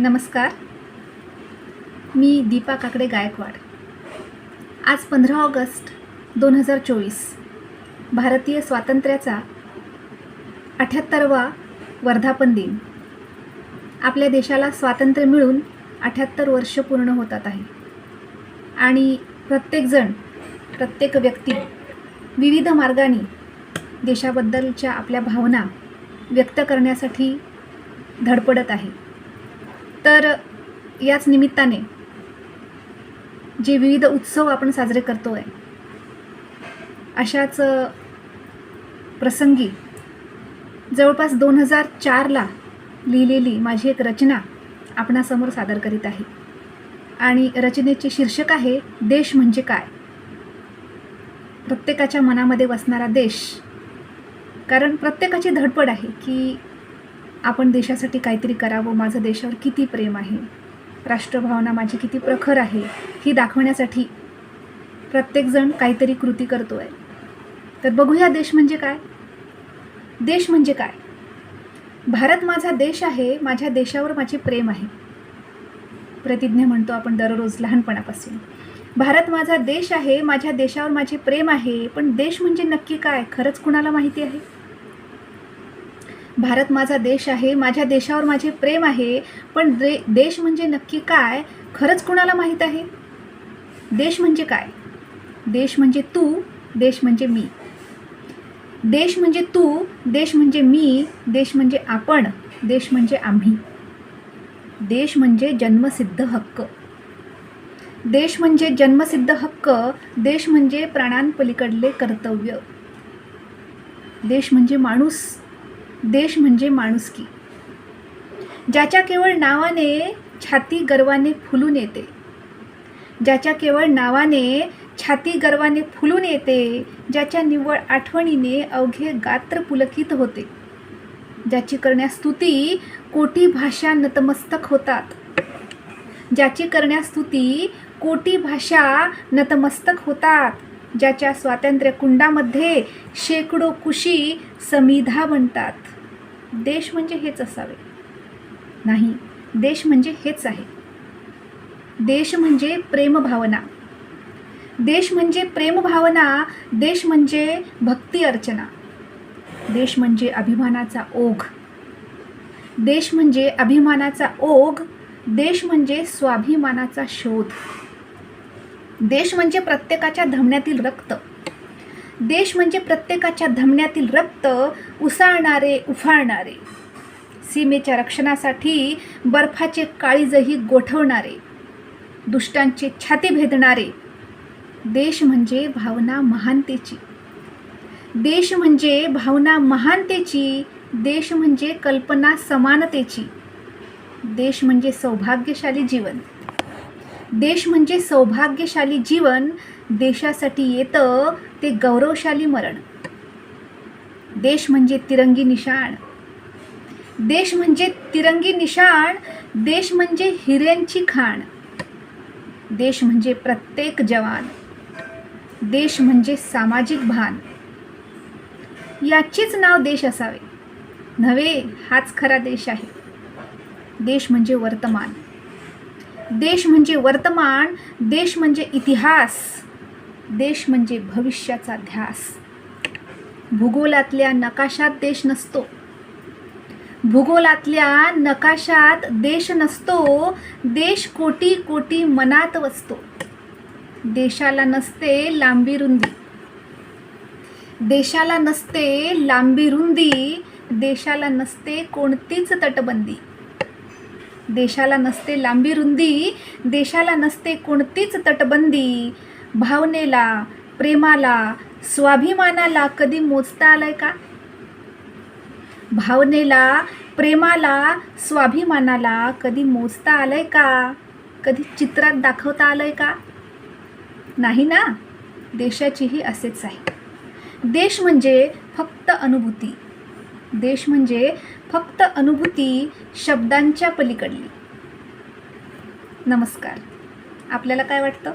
नमस्कार. मी दीपा काकडे गायकवाड. आज पंधरा ऑगस्ट दोन हजार चोवीस. भारतीय स्वातंत्र्याचा अठ्याहत्तरवा वर्धापन दिन. आपल्या देशाला स्वातंत्र्य मिळून अठ्याहत्तर वर्ष पूर्ण होतात आहे. आणि प्रत्येकजण प्रत्येक व्यक्ती विविध मार्गाने देशाबद्दलच्या आपल्या भावना व्यक्त करण्यासाठी धडपडत आहे. तर याच निमित्ताने जे विविध उत्सव आपण साजरे करतो आहे अशाच प्रसंगी जवळपास दोन हजार चारला लिहिलेली माझी एक रचना आपणासमोर सादर करीत आहे. आणि रचनेचे शीर्षक आहे देश म्हणजे काय? प्रत्येकाच्या मनामध्ये वसणारा देश. कारण प्रत्येकाची धडपड आहे की आपण देशासाठी काहीतरी करावं माझं देशावर किती प्रेम आहे राष्ट्रभावना माझी किती प्रखर आहे ही दाखवण्यासाठी प्रत्येकजण काहीतरी कृती करतो आहे तर बघूया देश म्हणजे काय? देश म्हणजे काय? भारत माझा देश आहे माझ्या देशावर माझे प्रेम आहे. प्रतिज्ञा म्हणतो आपण दररोज लहानपणापासून. भारत माझा देश आहे माझ्या देशावर माझे प्रेम आहे पण देश म्हणजे नक्की काय? खरंच कुणाला माहिती आहे? भारत माझा देश आहे माझ्या देशावर माझे प्रेम आहे पण दे देश म्हणजे नक्की काय खरंच कुणाला माहीत आहे देश म्हणजे काय देश म्हणजे तू देश म्हणजे मी देश म्हणजे तू देश म्हणजे मी देश म्हणजे आपण देश म्हणजे आम्ही देश म्हणजे जन्मसिद्ध हक्क देश म्हणजे जन्मसिद्ध हक्क देश म्हणजे प्राणांपलीकडले कर्तव्य देश म्हणजे माणूस देश म्हणजे माणुसकी ज्याच्या केवळ नावाने छाती गर्वाने फुलून येते. ज्याच्या केवळ नावाने छाती गर्वाने फुलून येते ज्याच्या निव्वळ आठवणीने अवघे गात्र पुलकित होते. ज्याची करण्यास स्तुती कोटी भाषा नतमस्तक होतात. ज्याची करण्यास स्तुती कोटी भाषा नतमस्तक होतात. ज्याच्या स्वातंत्र्य कुंडामध्ये शेकडो कुशी समिधा बनतात. देश म्हणजे हेच असावे. नाही देश म्हणजे हेच आहे. देश म्हणजे प्रेमभावना. देश म्हणजे प्रेमभावना देश म्हणजे भक्ती अर्चना. देश म्हणजे अभिमानाचा ओघ. देश म्हणजे अभिमानाचा ओघ देश म्हणजे स्वाभिमानाचा शोध. देश म्हणजे प्रत्येकाच्या धमन्यातील रक्त. देश म्हणजे प्रत्येकाच्या धमन्यातील रक्त उसाळणारे उफाळणारे. सीमेच्या रक्षणासाठी बर्फाचे काळीजही गोठवणारे दुष्टांचे छाती भेदणारे. देश म्हणजे भावना महानतेची. देश म्हणजे भावना महानतेची. देश म्हणजे कल्पना समानतेची. देश म्हणजे सौभाग्यशाली जीवन. देश म्हणजे सौभाग्यशाली जीवन देशासाठी येतं ते गौरवशाली मरण. देश म्हणजे तिरंगी निशाण. देश म्हणजे तिरंगी निशाण देश म्हणजे हिऱ्यांची खाण. देश म्हणजे प्रत्येक जवान. देश म्हणजे सामाजिक भान. याचीच नाव देश असावे. नव्हे हाच खरा देश आहे. देश म्हणजे वर्तमान. देश म्हणजे वर्तमान देश म्हणजे इतिहास देश म्हणजे भविष्याचा ध्यास. भूगोलातल्या नकाशात देश नसतो. भूगोलातल्या नकाशात देश नसतो देश कोटी कोटी मनात वसतो. देशाला नसते लांबी रुंदी. देशाला नसते लांबी रुंदी देशाला नसते कोणतीच तटबंदी. देशाला नसते लांबी रुंदी देशाला नसते कोणतीच तटबंदी. भावनेला प्रेमाला स्वाभिमानाला कधी मोजता आलंय का? भावनेला प्रेमाला स्वाभिमानाला कधी मोजता आलंय का? कधी चित्रात दाखवता आलंय का? नाही ना? देशाचीही असेच आहे. देश म्हणजे फक्त अनुभूती. देश म्हणजे फक्त अनुभूती शब्दांच्या पलीकडली. नमस्कार. आपल्याला काय वाटतं?